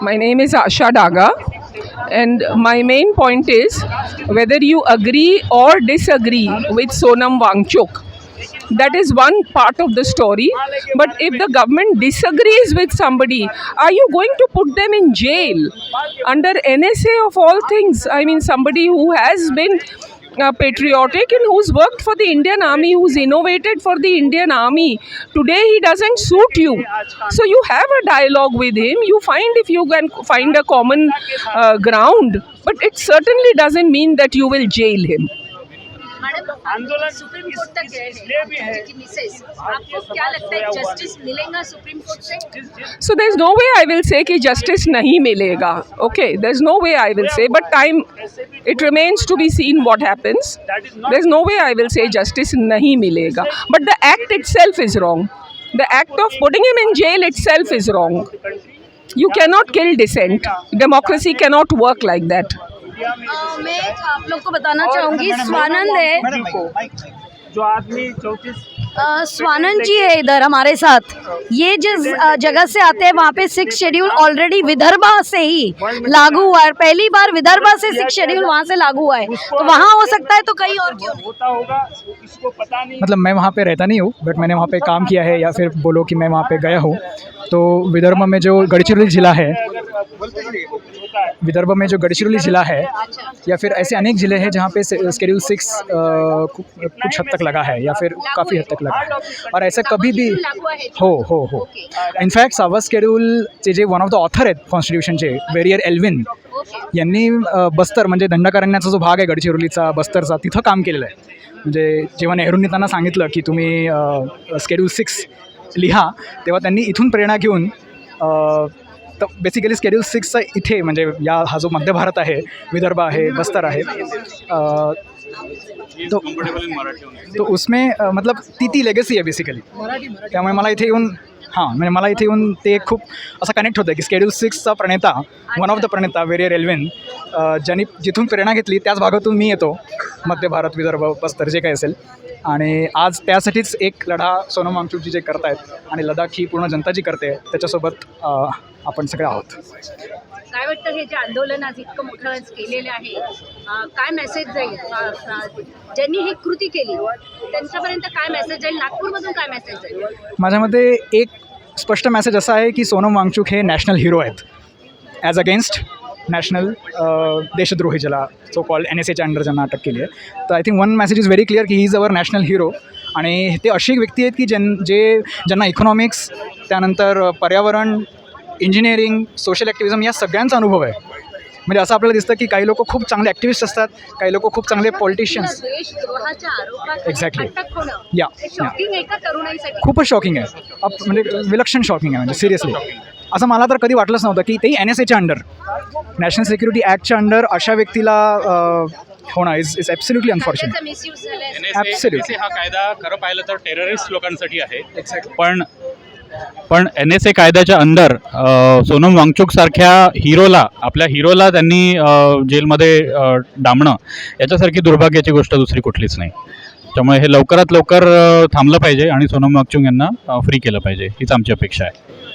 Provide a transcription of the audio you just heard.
My name is Asha Daga, and my main point is whether you agree or disagree with Sonam Wangchuk. That is one part of the story. But if the government disagrees with somebody, are you going to put them in jail under NSA of all things? I mean, somebody who has been uh, patriotic and who's worked for the Indian Army, who's innovated for the Indian Army. Today he doesn't suit you. So you have a dialogue with him. You find if you can find a common uh, ground. But it certainly doesn't mean that you will jail him. Madam आंदोलन supreme court तक गए इसलिए भी है हैं की Mrs आपको क्या लगता है जस्टिस मिलेगा सुप्रीम कोर्ट से So there's no way I will say कि justice नहीं मिलेगा. Okay, there's no way I will say. But time, it remains to be seen what happens. That is not- There's no way I will say justice नहीं मिलेगा. But the act itself is wrong. The act of putting him in jail itself is wrong. You cannot kill dissent. Democracy cannot work like that. मैं आप लोग को बताना चाहूँगी स्वानंद है। जो आदमी चौंतीस स्वानंद जी है इधर हमारे साथ। ये जिस जगह से आते हैं वहाँ पे सिक्स शेड्यूल ऑलरेडी विदर्भा से ही लागू हुआ है। पहली बार विदर्भा से सिक्स शेड्यूल वहाँ से लागू हुआ है। तो वहाँ हो सकता है तो कहीं और क्यों होता होगा इसको पता नहीं। मतलब मैं वहाँ पे रहता नहीं हूँ बट मैंने वहाँ पे काम किया है या फिर बोलो कि मैं वहाँ पे गया हूँ। तो विदर्भ में जो गढ़चिरौली ज़िला है विदर्भ में जो गढ़चिरौली ज़िला है या फिर ऐसे अनेक ज़िले हैं जहाँ पे स्केड्यूल सिक्स कुछ हद तक लगा है या फिर काफ़ी हद तक लगा है। और ऐसा कभी भी हो हो हो। इनफॅक्ट सावर स्केड्यूलचे जे वन ऑफ द ऑथर आहेत कॉन्स्टिट्यूशनचे वेरियर एल्विन यांनी बस्तर म्हणजे दंडकारण्याचा जो भाग आहे गडचिरोलीचा बस्तरचा तिथं काम केलेलं आहे. म्हणजे जेव्हा नेहरूंनी त्यांना सांगितलं की तुम्ही स्केड्यूल सिक्स लिहा तेव्हा त्यांनी इथून प्रेरणा घेऊन तर बेसिकली स्केड्यूल सिक्सचा इथे म्हणजे या हा जो मध्य भारत आहे विदर्भ आहे बस्तर आहे तो तो उसमें मतलब ती ती लेगसी आहे बेसिकली त्यामुळे मला इथे येऊन हां म्हणजे मला इथे येऊन ते खूप असं कनेक्ट होतं की स्केड्यूल सिक्सचा प्रणेता वन ऑफ द प्रणेता वेरियर एल्वेन ज्यांनी जिथून प्रेरणा घेतली त्याच भागातून मी येतो मध्य भारत विदर्भ बस्तर जे काही असेल. आणि आज त्यासाठीच एक लढा सोनम वांगचूकजी जे करतायत आणि लडाख ही पूर्ण जनता जी करते त्याच्यासोबत आपण सगळे आहोत. काय वाटतं हे जे आंदोलन आज इतकं मोठं केलेलं आहे? काय मेसेज जाईल? ज्यांनी ही कृती केली त्यांच्यापर्यंत काय मेसेज जाईल? नागपूरमधून काय मेसेज जाईल? माझ्या मते एक स्पष्ट मेसेज असा आहे की सोनम वांगचूक हे नॅशनल हिरो आहेत. ॲज अगेन्स्ट नॅशनल देशद्रोही ज्याला सो कॉल्ड एन एस एच्या अंडर ज्यांना अटक केली आहे. तर I think one message is very clear की he is our national hero आणि ते अशी एक व्यक्ती आहेत की ज्यां जे ज्यांना इकॉनॉमिक्स त्यानंतर पर्यावरण इंजिनिअरिंग सोशल ॲक्टिव्हिझम या सगळ्यांचा अनुभव आहे. म्हणजे असं आपल्याला दिसतं की काही लोक खूप चांगले ॲक्टिव्हिस्ट असतात काही लोक खूप चांगले पॉलिटिशियन्स. होणं या शॉकिंग आहे का तरुणाईसाठी? खूपच शॉकिंग आहे. अप म्हणजे विलक्षण शॉकिंग आहे म्हणजे सिरियसली असं मला तर कधी वाटलंच नव्हतं की तेही एन एस एच्या अंडर नॅशनल सिक्युरिटी ॲक्टच्या अंडर अशा व्यक्तीला होणं is is absolutely unfortunate. NSA हा कायदा खरं पाहिलं तर टेररिस्ट लोकांसाठी आहे. पण पण एन एस ए कायद्याच्या अंडर सोनम वांगचूक सारख्या हिरोला आपल्या हिरोला त्यांनी जेलमध्ये डांबणं याच्यासारखी दुर्भाग्याची गोष्ट दुसरी कुठलीच नाही. त्यामुळे हे लवकरात लवकर थांबलं पाहिजे आणि सोनम वांगचूक यांना फ्री केलं पाहिजे. हीच आमची अपेक्षा आहे.